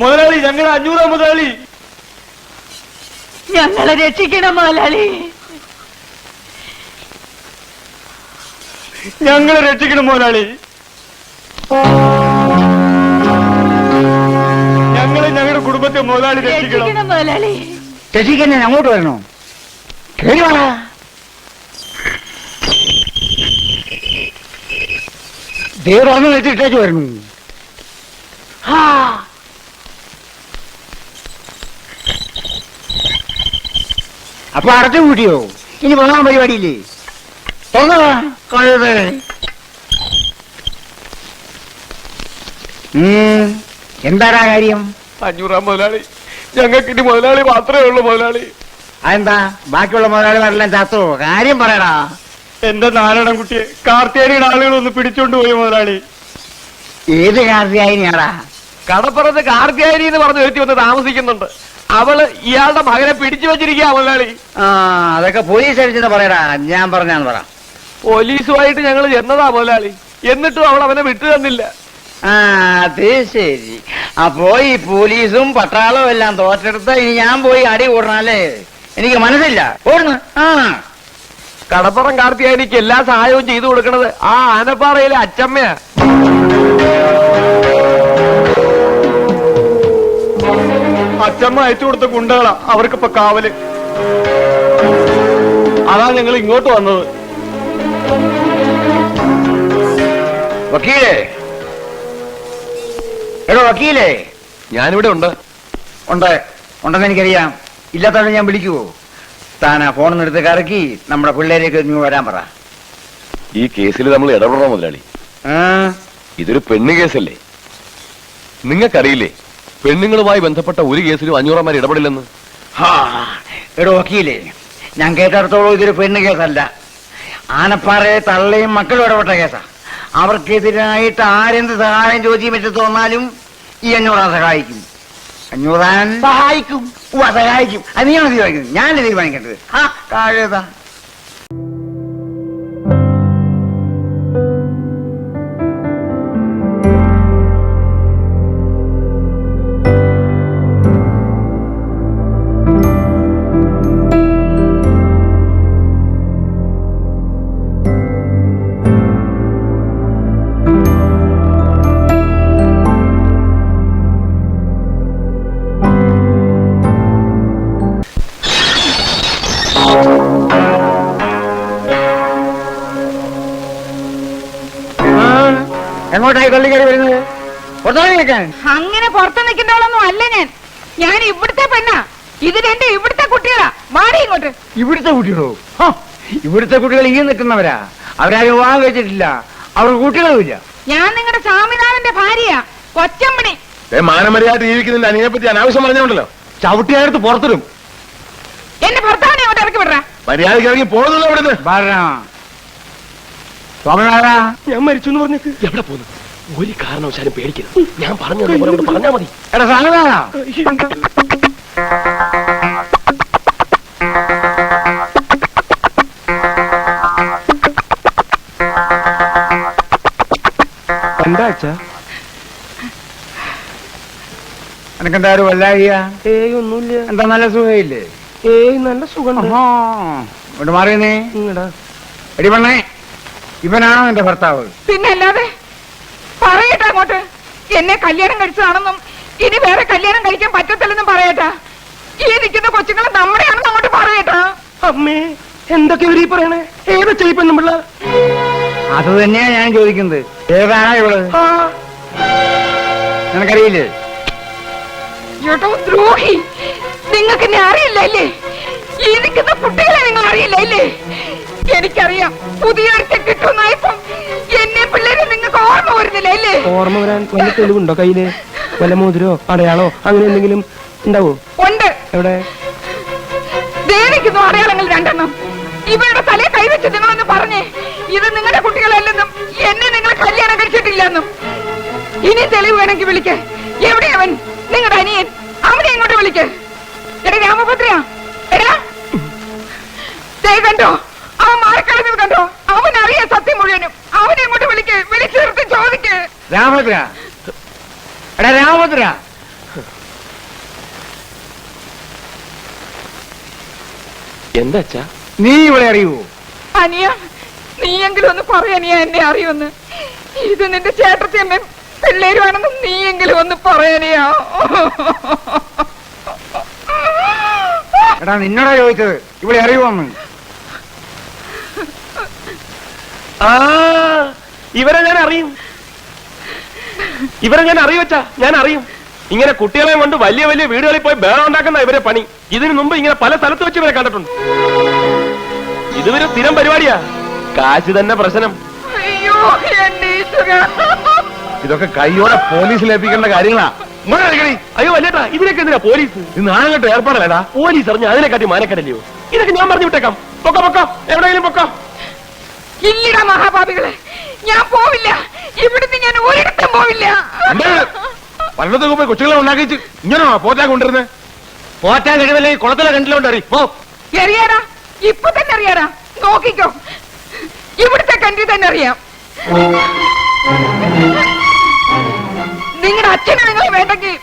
മുതലാളി ഞങ്ങൾ അഞ്ഞൂറാ മുതലാളി. ഞങ്ങളെ രക്ഷിക്കണം മുതലാളി. ഞങ്ങളെ രക്ഷിക്കണം മുതലാളി. മുതലാളി രക്ഷിക്കണം. മുതലാളി. ഞാൻ അങ്ങോട്ട് വരണോ? കേറി വാടാ. ദേവറന്ന് വെച്ചിട്ടേച്ച് വരണു. ഹാ. അപ്പൊ അടച്ചു കൂട്ടിയോ? ഇനി പോകാൻ പരിപാടിയില്ലേ? തുറന്നോ കഴുത് ഉം, എന്താടാ കാര്യം? അഞ്ഞൂറാം മുതലാളി. ഞങ്ങൾക്ക് ഇനി മുതലാളി മാത്രമേ ഉള്ളൂ മുതലാളി. അതെന്താ? ബാക്കിയുള്ള മുതലാളിമാരെല്ലാം ചാത്തോ. കാര്യം പറയടാ. എന്റെ നാരായണൻ കുട്ടിയെ കാർത്തിയാനിയുടെ ആളുകൾ ഒന്ന് പിടിച്ചോണ്ട് പോയി മുതലാളി. ഏത് കാർത്തിയായിനിയാടാ? കടപ്പുറത്ത് കാർത്തിയാനി എന്ന് പറഞ്ഞ് ഒരുത്തി വന്ന് താമസിക്കുന്നുണ്ട്. അവൾ ഇയാളുടെ മകനെ പിടിച്ചു വെച്ചിരിക്കുക മുതലാളി. ആ അതൊക്കെ പോലീസ് അടിച്ചെന്ന് പറയടാ. ഞാൻ പറഞ്ഞാന്ന് പറ. പോലീസുമായിട്ട് ഞങ്ങൾ ചെന്നതാ മുതലാളി. എന്നിട്ടും അവൾ അവനെ വിട്ടു തന്നില്ല. ആ അത് ശരി. അപ്പോ ഈ പോലീസും പട്ടാളവും എല്ലാം തോറ്റെടുത്ത ഇനി ഞാൻ പോയി അടി ഓടണല്ലേ എനിക്ക് മനസ്സില്ല. ഓടണ ആ. കടപ്പുറം കാർത്തിയാനിക്ക് എല്ലാ സഹായവും ചെയ്തു കൊടുക്കണത് ആ ആനപ്പാറയിലെ അച്ചമ്മയാ. അച്ചമ്മ അയച്ചു കൊടുത്ത ഗുണ്ടകളാ അവർക്കിപ്പൊ കാവൽ. അതാ ഞങ്ങൾ ഇങ്ങോട്ട് വന്നത്. വക്കീലേ എടോ വക്കീലേ. ഞാനിവിടെ ഉണ്ട്. ഉണ്ട്. ഉണ്ടെന്ന് എനിക്കറിയാം. ഇല്ലാത്തവരെ ഞാൻ വിളിക്കുവോ? താനാ ഫോണിന്ന് എടുത്ത് കറക്കി നമ്മുടെ പിള്ളേരേക്ക് നീ വരാൻ പറ. ഈ കേസിൽ നമ്മൾ ഇടപെടണം മുതലാളി. ആ? ഇതൊരു പെണ്ണ് കേസല്ലേ? നിങ്ങൾക്കറിയില്ലേ പെണ്ണുങ്ങളുമായി ബന്ധപ്പെട്ട ഒരു കേസിലും അഞ്ഞൂറന്മാർ ഇടപെടില്ലെന്ന്? ഹാ, എടോ വക്കീലേ ഞാൻ കേട്ടിടത്തോളം ഇതൊരു പെണ്ണ് കേസല്ല. ആനപ്പാറയെ തള്ളയും മക്കളും ഇടപെട്ട കേസാ. അവർക്കെതിരായിട്ട് ആരെന്ത് സഹായം ചോദ്യം വെച്ച് തോന്നാലും ഈ അഞ്ഞൂറാൻ സഹായിക്കും. അഞ്ഞൂറാൻ സഹായിക്കും. സഹായിക്കും. അത് നീയാണ് തീരുമാനിക്കുന്നത് ഞാനല്ലേ തീരുമാനിക്കേണ്ടത്? ആ കാഴതാ എങ്ങോട്ടായി കള്ളിക്കറി വരുന്നത്? പുറത്തോട്ട് നിൽക്കാൻ അങ്ങനെ പുറത്ത് നിൽക്കുന്നവളൊന്നും അല്ല ഞാൻ. ഞാൻ ഇവിടുത്തെ പെണ്ണാ. ഇത് രണ്ട് ഇവിടുത്തെ കുട്ടികളാ. മാറി ഇങ്ങോട്ട്. ഇവിടുത്തെ കുട്ടികളോ? ഹ, ഇവിടുത്തെ കുട്ടികൾ ഈ നിൽക്കുന്നവരാ. അവരാരും വിവാഹം കഴിച്ചിട്ടില്ല. അവർക്ക് കുട്ടികളുമില്ല. ഞാൻ നിങ്ങളുടെ സ്വാമിനാഥന്റെ ഭാര്യയാ. കൊച്ചമ്മണി. മാനമര്യാദ ജീവിക്കുന്നതിന്റെ അനിയെ പറ്റി അനാവശ്യം പറഞ്ഞോണ്ടല്ലോ. ചവിട്ടിയായിട്ട് പുറത്തിടും. എന്റെ ഭർത്താവിനെ അങ്ങോട്ട് ഇറക്കി വിടറ? മര്യാദയ്ക്ക് ഇറങ്ങി പോകുന്നല്ലോ അവിടെ നിന്ന് സ്വാമിനാഥ ഞാൻ മരിച്ചു എന്ന് പറഞ്ഞേക്ക്. എവിടെ പോകുന്നു ഒരു കാരണവശാലും പേടിക്കരുത്. ഞാൻ പറഞ്ഞു പറഞ്ഞാ മതി. എടാ സ്വാമിനാഥ എന്താ അച്ഛാ? എനിക്കെന്താ ഒരു വല്ലാഴിയ ഏയ് ഒന്നുമില്ല. എന്താ നല്ല സുഖയില്ലേ? ഏയ് നല്ല സുഖം ഇവിടെ മാറിയെന്നേ. എടി പെണ്ണേ. ഇവനാണോ എന്റെ ഭർത്താവ്? പിന്നെ അല്ലാതെ പറയട്ടെ അങ്ങോട്ട്. എന്നെ കല്യാണം കഴിച്ചതാണെന്നും ഇനി വേറെ കല്യാണം കഴിക്കാൻ പറ്റത്തില്ലെന്നും പറയട്ടാ. ഈ നിൽക്കുന്ന കൊച്ചുങ്ങളെ നമ്മുടെയാണെന്ന് അങ്ങോട്ട് പറയട്ടാ. അമ്മേ എന്തൊക്കെ ഇവരീ പറയണേ? ഏത് ചെയ്യിപ്പം പിള്ള അത് തന്നെയാ ഞാൻ ചോദിക്കുന്നത്. ഏതാണോ ഇവൾ? നിനക്കറിയില്ലേ? ദ്രോഹി നിങ്ങൾക്ക് എന്നെ അറിയില്ല അല്ലേ? ഈ നിൽക്കുന്ന കുട്ടികളെ നിങ്ങൾ അറിയില്ല അല്ലേ? എനിക്കറിയാം. പുതിയ കിട്ടുന്നായപ്പം എന്നെ പിള്ളേരെ നിങ്ങൾക്ക് ഓർമ്മ വരുന്നില്ല അല്ലേ? ഓർമ്മ വരാൻ വല്ല തെളിവുണ്ടോ കയ്യിൽ? വല്ല മോതിരോ അടയാളോ അങ്ങനെ എന്തെങ്കിലും ഉണ്ടാവോ? ഉണ്ട്. എവിടെ? ദേവിക്കുന്നു അടയാളങ്ങൾ രണ്ടെണ്ണം. ഇവരുടെ തലയെ കൈവച്ച് നിങ്ങളൊന്ന് പറഞ്ഞേ ഇത് നിങ്ങളുടെ കുട്ടികളല്ലെന്നും എന്നെ നിങ്ങൾ കല്യാണം കഴിച്ചിട്ടില്ലെന്നും. ഇനി തെളിവ് വേണമെങ്കിൽ വിളിക്കേ. എവിടെ അവൻ? നിങ്ങളുടെ അനിയൻ. അവനെ ഇങ്ങോട്ട് വിളിക്ക്. എടാ രാമഭദ്രയാ. എടാ. ദേ കണ്ടോ അവൻ മാറിക്കളഞ്ഞത് കണ്ടോ അവൻ അറിയാം സത്യം മുഴുവനും അവനെ ഇങ്ങോട്ട് വിളിക്ക് വിളിച്ചു നിർത്തി ചോദിക്ക് രാമഭദ്ര. എടാ രാമഭദ്ര. എന്താ അച്ഛാ? നീ ഇവിടെ അറിയൂ. അനിയ നീയെങ്കിലും ഒന്ന് പറയാനിയ എന്നെ അറിയുമെന്ന്. ഇത് നിന്റെ ചേട്ടത്തി അമ്മ പിള്ളേരുമാണെന്ന് നീയെങ്കിലും ഒന്ന് പറയാനിയാ എടാ നിന്നോടാ ചോദിച്ചത്. ഇവിടെ അറിയുമെന്ന്. ആ ഇവരെ ഞാൻ അറിയും. ഇവരെ ഞാൻ അറിയുവച്ചാ ഞാൻ അറിയും. ഇങ്ങനെ കുട്ടികളെ കൊണ്ട് വലിയ വലിയ വീടുകളിൽ പോയി ബേളം ഉണ്ടാക്കുന്ന ഇവരെ പണി. ഇതിനു മുമ്പ് ഇങ്ങനെ പല സ്ഥലത്ത് വെച്ച് ഇവരെ കണ്ടിട്ടുണ്ട്. ഇതുവരെ സ്ഥിരം പരിപാടിയാ. കാശ് തന്നെ പ്രശ്നം. ഇതൊക്കെ കൈയോടെ പോലീസിൽ ഏൽപ്പിക്കേണ്ട കാര്യങ്ങളാ. അയ്യോ വല്ലേട്ടാ ഇതിനൊക്കെ എന്തിനാ പോലീസ്? ഇന്ന് നാളെ ഏർപ്പാടല്ലേടാ? പോലീസ് അറിഞ്ഞ അതിനെ കാട്ടി മാനക്കടല്ലയോ? ഇതൊക്കെ ഞാൻ പറഞ്ഞു വിട്ടേക്കാം. പൊക്കോ പൊക്കോ. എവിടെയെങ്കിലും പൊക്കോ. ഇല്ലടാ മഹാപാപികളെ. ഞാൻ പോവില്ല. ഇവിടുന്ന് ഞാൻ ഒരിടത്തും പോവില്ല. പലയിടത്തൊക്കെ പോയി കൊച്ചുകളെ ഉണ്ടാക്കിച്ച് ഇങ്ങനെ പോറ്റാൻ കൊണ്ടിരുന്നേ പോറ്റാൻ കഴിവല്ലേ കുളത്തിലെ കണ്ടിലോണ്ട് അറിയും പോ. അറിയാടാ ഇപ്പൊ തന്നെ അറിയാടാ നോക്കിക്കോ. ഇവിടുത്തെ കണ്ടി തന്നെ അറിയാം നിങ്ങളുടെ അച്ഛനെ നിങ്ങൾ വേണ്ടെങ്കിൽ